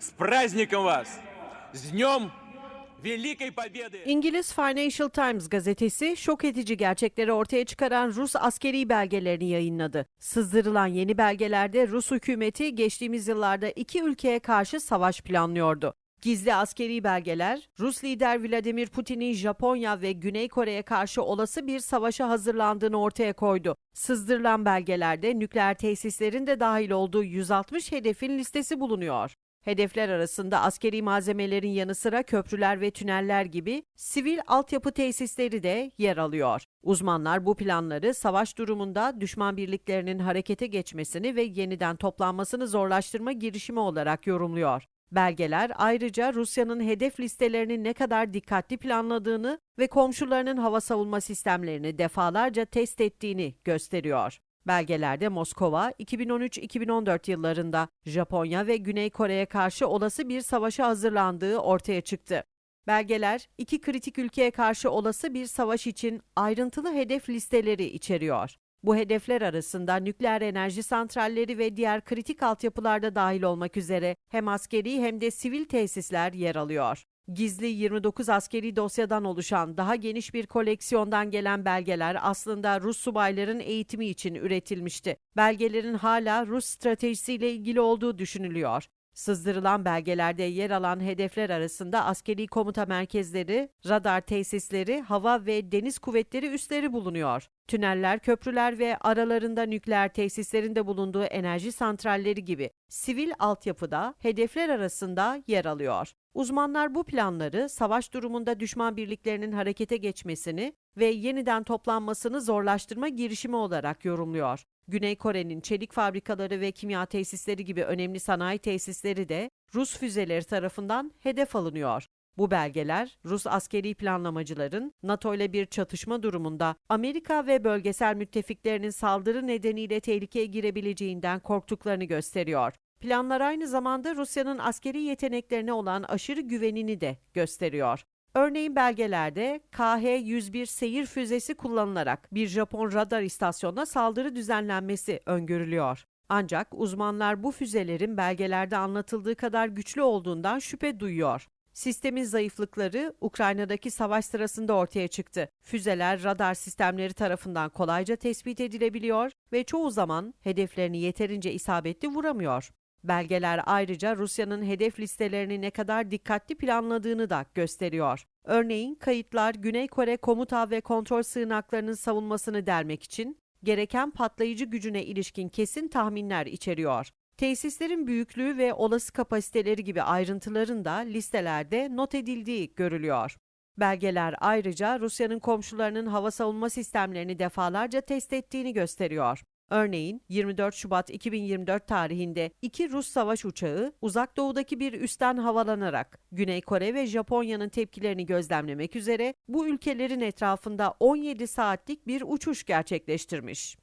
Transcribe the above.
С праздником вас! С Днем Великой Победы! İngiliz Financial Times gazetesi şok edici gerçekleri ortaya çıkaran Rus askeri belgelerini yayınladı. Sızdırılan yeni belgelerde Rus hükümeti geçtiğimiz yıllarda iki ülkeye karşı savaş planlıyordu. Gizli askeri belgeler, Rus lider Vladimir Putin'in Japonya ve Güney Kore'ye karşı olası bir savaşa hazırlandığını ortaya koydu. Sızdırılan belgelerde nükleer tesislerin de dahil olduğu 160 hedefin listesi bulunuyor. Hedefler arasında askeri malzemelerin yanı sıra köprüler ve tüneller gibi sivil altyapı tesisleri de yer alıyor. Uzmanlar bu planları savaş durumunda düşman birliklerinin harekete geçmesini ve yeniden toplanmasını zorlaştırma girişimi olarak yorumluyor. Belgeler ayrıca Rusya'nın hedef listelerini ne kadar dikkatli planladığını ve komşularının hava savunma sistemlerini defalarca test ettiğini gösteriyor. Belgelerde Moskova 2013-2014 yıllarında Japonya ve Güney Kore'ye karşı olası bir savaşa hazırlandığı ortaya çıktı. Belgeler iki kritik ülkeye karşı olası bir savaş için ayrıntılı hedef listeleri içeriyor. Bu hedefler arasında nükleer enerji santralleri ve diğer kritik altyapılarda dahil olmak üzere hem askeri hem de sivil tesisler yer alıyor. Gizli 29 askeri dosyadan oluşan daha geniş bir koleksiyondan gelen belgeler aslında Rus subayların eğitimi için üretilmişti. Belgelerin hala Rus stratejisiyle ilgili olduğu düşünülüyor. Sızdırılan belgelerde yer alan hedefler arasında askeri komuta merkezleri, radar tesisleri, hava ve deniz kuvvetleri üsleri bulunuyor. Tüneller, köprüler ve aralarında nükleer tesislerin de bulunduğu enerji santralleri gibi sivil altyapıda hedefler arasında yer alıyor. Uzmanlar bu planları savaş durumunda düşman birliklerinin harekete geçmesini ve yeniden toplanmasını zorlaştırma girişimi olarak yorumluyor. Güney Kore'nin çelik fabrikaları ve kimya tesisleri gibi önemli sanayi tesisleri de Rus füzeleri tarafından hedef alınıyor. Bu belgeler Rus askeri planlamacıların NATO ile bir çatışma durumunda Amerika ve bölgesel müttefiklerinin saldırı nedeniyle tehlikeye girebileceğinden korktuklarını gösteriyor. Planlar aynı zamanda Rusya'nın askeri yeteneklerine olan aşırı güvenini de gösteriyor. Örneğin belgelerde KH-101 seyir füzesi kullanılarak bir Japon radar istasyonuna saldırı düzenlenmesi öngörülüyor. Ancak uzmanlar bu füzelerin belgelerde anlatıldığı kadar güçlü olduğundan şüphe duyuyor. Sistemin zayıflıkları Ukrayna'daki savaş sırasında ortaya çıktı. Füzeler radar sistemleri tarafından kolayca tespit edilebiliyor ve çoğu zaman hedeflerini yeterince isabetli vuramıyor. Belgeler ayrıca Rusya'nın hedef listelerini ne kadar dikkatli planladığını da gösteriyor. Örneğin kayıtlar Güney Kore komuta ve kontrol sığınaklarının savunmasını delmek için gereken patlayıcı gücüne ilişkin kesin tahminler içeriyor. Tesislerin büyüklüğü ve olası kapasiteleri gibi ayrıntıların da listelerde not edildiği görülüyor. Belgeler ayrıca Rusya'nın komşularının hava savunma sistemlerini defalarca test ettiğini gösteriyor. Örneğin 24 Şubat 2024 tarihinde iki Rus savaş uçağı uzak doğudaki bir üstten havalanarak Güney Kore ve Japonya'nın tepkilerini gözlemlemek üzere bu ülkelerin etrafında 17 saatlik bir uçuş gerçekleştirmiş.